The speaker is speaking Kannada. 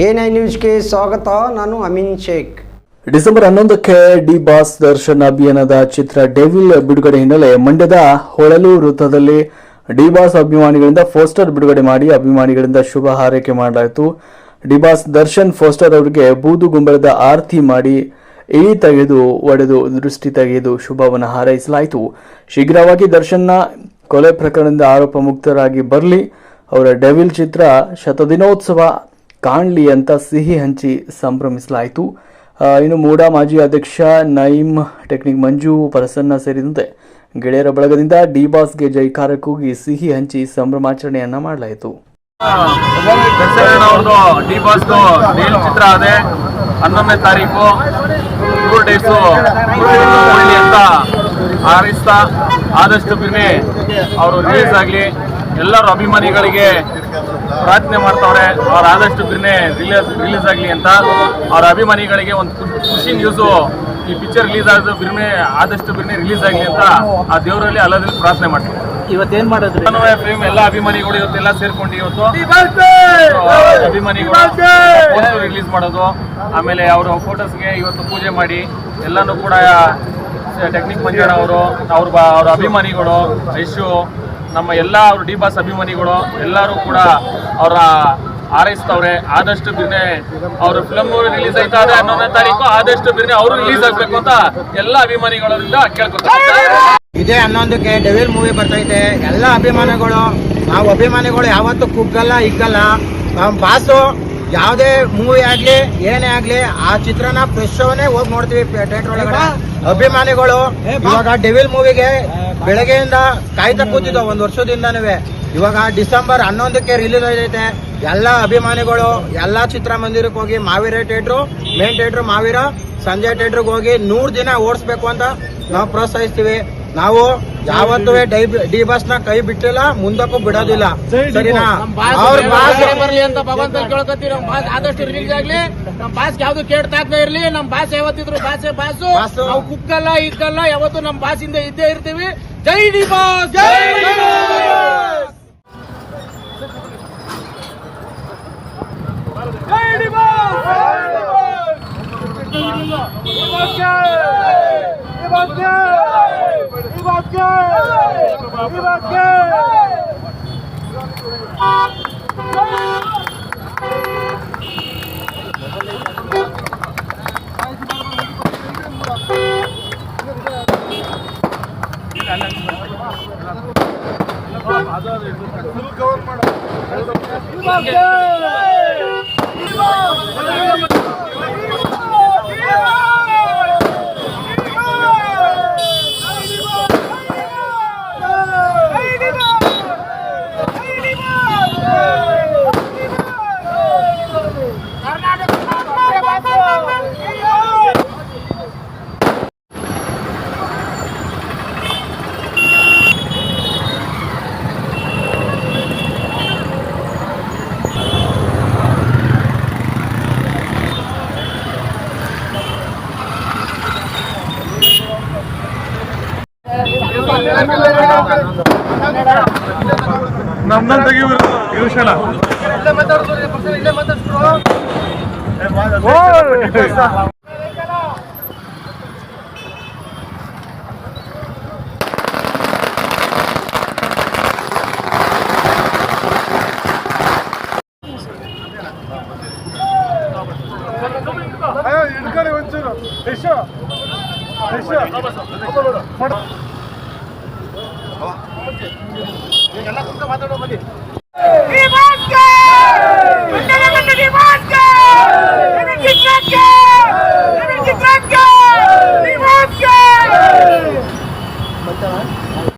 ಎ ನೈನ್ ನ್ಯೂಸ್ಗೆ ಸ್ವಾಗತ. ನಾನು ಅಮೀನ್ ಶೇಖ್. ಡಿಸೆಂಬರ್ ಹನ್ನೊಂದಕ್ಕೆ ಡಿ ಬಾಸ್ ದರ್ಶನ್ ಅಭಿಯಾನದ ಚಿತ್ರ ಡೆವಿಲ್ ಬಿಡುಗಡೆ ಹಿನ್ನೆಲೆ ಮಂಡ್ಯದ ಹೊಳಲು ವೃತ್ತದಲ್ಲಿ ಡಿ ಬಾಸ್ ಅಭಿಮಾನಿಗಳಿಂದ ಪೋಸ್ಟರ್ ಬಿಡುಗಡೆ ಮಾಡಿ ಅಭಿಮಾನಿಗಳಿಂದ ಶುಭ ಹಾರೈಕೆ ಮಾಡಲಾಯಿತು. ಡಿ ಬಾಸ್ ದರ್ಶನ್ ಪೋಸ್ಟರ್ ಅವರಿಗೆ ಬೂದು ಗುಂಬಳದ ಆರತಿ ಮಾಡಿ ಇಳಿ ತೆಗೆದು, ಒಡೆದು, ದೃಷ್ಟಿ ತೆಗೆದು ಶುಭವನ್ನು ಹಾರೈಸಲಾಯಿತು. ಶೀಘ್ರವಾಗಿ ದರ್ಶನ್ನ ಕೊಲೆ ಪ್ರಕರಣದಿಂದ ಆರೋಪ ಮುಕ್ತರಾಗಿ ಬರಲಿ. ಅವರ ಡೆವಿಲ್ ಚಿತ್ರ ಶತದಿನೋತ್ಸವ ಕಾಣ್ಲಿ ಅಂತ ಸಿಹಿ ಹಂಚಿ ಸಂಭ್ರಮಿಸಲಾಯಿತು. ಇನ್ನು ಮೂಡಾ ಮಾಜಿ ಅಧ್ಯಕ್ಷ ನೈಮ್ ಟೆಕ್ನಿಕ್ ಮಂಜು, ಪ್ರಸನ್ನ ಸೇರಿದಂತೆ ಗೆಳೆಯರ ಬಳಗದಿಂದ ಡಿ ಬಾಸ್ಗೆ ಜೈಕಾರ ಕೂಗಿ ಸಿಹಿ ಹಂಚಿ ಸಂಭ್ರಮಾಚರಣೆಯನ್ನ ಮಾಡಲಾಯಿತು. ಡಿ ಅದೇ. ಹನ್ನೊಂದನೇ ತಾರೀಕು ಅಂತ ಆದಷ್ಟು ಅವರು ರಿಲೀಸ್ ಆಗಲಿ, ಎಲ್ಲರೂ ಅಭಿಮಾನಿಗಳಿಗೆ ಪ್ರಾರ್ಥನೆ ಮಾಡ್ತಾವ್ರೆ. ಅವ್ರು ಆದಷ್ಟು ಬೇಗನೆ ರಿಲೀಸ್ ರಿಲೀಸ್ ಆಗಲಿ ಅಂತ ಅವ್ರ ಅಭಿಮಾನಿಗಳಿಗೆ ಒಂದು ಖುಷಿ ನ್ಯೂಸು ಈ ಪಿಕ್ಚರ್ ರಿಲೀಸ್ ಆದ ಬಿರ್ನೆ ಆದಷ್ಟು ಬಿರ್ನೆ ರಿಲೀಸ್ ಆಗಲಿ ಅಂತ ಆ ದೇವರಲ್ಲಿ ಅಲ್ಲದಲ್ಲಿ ಪ್ರಾರ್ಥನೆ ಮಾಡ್ತೀವಿ. ಇವತ್ತೇನ್ ಮಾಡೋದು ಫಿಲ್ಮ್ ಎಲ್ಲ ಅಭಿಮಾನಿಗಳು ಇವತ್ತೆಲ್ಲ ಸೇರ್ಕೊಂಡು ಇವತ್ತು ಅಭಿಮಾನಿಗಳು ರಿಲೀಸ್ ಮಾಡೋದು. ಆಮೇಲೆ ಅವರ ಫೋಟೋಸ್ಗೆ ಇವತ್ತು ಪೂಜೆ ಮಾಡಿ ಎಲ್ಲಾನು ಕೂಡ ಟೆಕ್ನಿಕ್ ಮಂಜಾಣ ಅವರು ಅವ್ರ ಬ- ಅವ್ರ ಅಭಿಮಾನಿಗಳು ಯಶು ನಮ್ಮ ಎಲ್ಲ ಅವರು ಡಿ ಬಾಸ್ ಅಭಿಮಾನಿಗಳು ಎಲ್ಲರೂ ಕೂಡ ಅವರ ಹಾರೈಸ್ತವ್ರೆ. ಆದಷ್ಟು ಬಿರ್ನೆ ಅವರು ಫಿಲಮ್ ರಿಲೀಸ್ ಆಯ್ತಾ ಆದರೆ ಹನ್ನೊಂದನೇ ತಾರೀಕು, ಆದಷ್ಟು ಬಿರ್ನೆ ಅವರು ರಿಲೀಸ್ ಆಗ್ಬೇಕು ಅಂತ ಎಲ್ಲ ಅಭಿಮಾನಿಗಳಿಂದ ಕೇಳ್ಕೊತಾರೆ. ಇದೇ ಹನ್ನೊಂದಕ್ಕೆ ಡೆವಿಲ್ ಮೂವಿ ಬರ್ತೈತೆ ಎಲ್ಲ ಅಭಿಮಾನಿಗಳು, ನಾವು ಅಭಿಮಾನಿಗಳು ಯಾವತ್ತೂ ಕುಗ್ಗಲ್ಲ, ಇಗ್ಗಲ್ಲ. ನಮ್ಮ ಬಾಸು ಯಾವುದೇ ಮೂವಿ ಆಗ್ಲಿ ಏನೇ ಆಗ್ಲಿ ಆ ಚಿತ್ರನ ಫ್ರೆಶ್ ಅವನೇ ಹೋಗಿ ನೋಡ್ತೀವಿ ಥಿಯೇಟರ್ ಒಳಗಡೆ. ಅಭಿಮಾನಿಗಳು ಇವಾಗ ಡೆವಿಲ್ ಮೂವಿಗೆ ಬೆಳಗ್ಗೆಯಿಂದ ಕಾಯ್ತಾ ಕೂತಿದ್ದೋ ಒಂದ್ ವರ್ಷದಿಂದನೂ ಇವಾಗ ಡಿಸೆಂಬರ್ ಹನ್ನೊಂದಕ್ಕೆ ರಿಲೀಸ್ ಆಗೈತೆ. ಎಲ್ಲ ಅಭಿಮಾನಿಗಳು ಎಲ್ಲ ಚಿತ್ರಮಂದಿರಕ್ಕೆ ಹೋಗಿ ಮಾವೀರ ಥಿಯೇಟ್ರು ಮೇನ್ ಥಿಯೇಟ್ರು ಮಾವೀರ ಸಂಜೆ ಥಿಯೇಟ್ರಿಗೆ ಹೋಗಿ ನೂರು ದಿನ ಓಡಿಸ್ಬೇಕು ಅಂತ ನಾವು ಪ್ರೋತ್ಸಾಹಿಸ್ತೀವಿ. ನಾವು ಯಾವತ್ತೂ ಡೈ ಡಿ ಬಸ್ನ ಕೈ ಬಿಟ್ಟಿಲ್ಲ ಮುಂದಕ್ಕೂ ಬಿಡೋದಿಲ್ಲ ಸರಿನಾ ಅವ್ರ ಬಾಸ್ ಬರಲಿ ಅಂತ ಭಗವಂತ ಕೇಳ್ಕತ್ತೀವಿ ನಮ್ ಬಾಸ್ ಆದಷ್ಟು ರಿಲೀಸ್ ಆಗ್ಲಿ ನಮ್ ಬಾಸ್ ಯಾವ್ದು ಕೇಳ್ತಾಗ್ತಾ ಇರ್ಲಿ ನಮ್ ಬಾಸ್ ಯಾವತ್ತಿದ್ರು ಬಾಸೆ ಬಾಸು. ನಾವು ಕುಕ್ಕಲ್ಲ ಇಕ್ಕಲ್ಲ ಯಾವತ್ತು ನಮ್ ಬಾಸಿಂದ ಇದ್ದೇ ಇರ್ತೀವಿ ಜೈ ಡಿ ಬಾಸ್ ಜೈ ಡಿ ಬಾಸ್ ಜೈ ಡಿ ನಮ್ದಂತ ಇರುಷಣ ಹಿಡ್ಕೊಳ್ಳಿ ಒಂಚೂರು ಇಲ್ಲೇ ಮಾತಾಡ್ತಾರೆ ಇಲ್ಲೇ ಕುತ್ಕೊಂಡು ಮಾತಾಡೋ ಬನ್ನಿ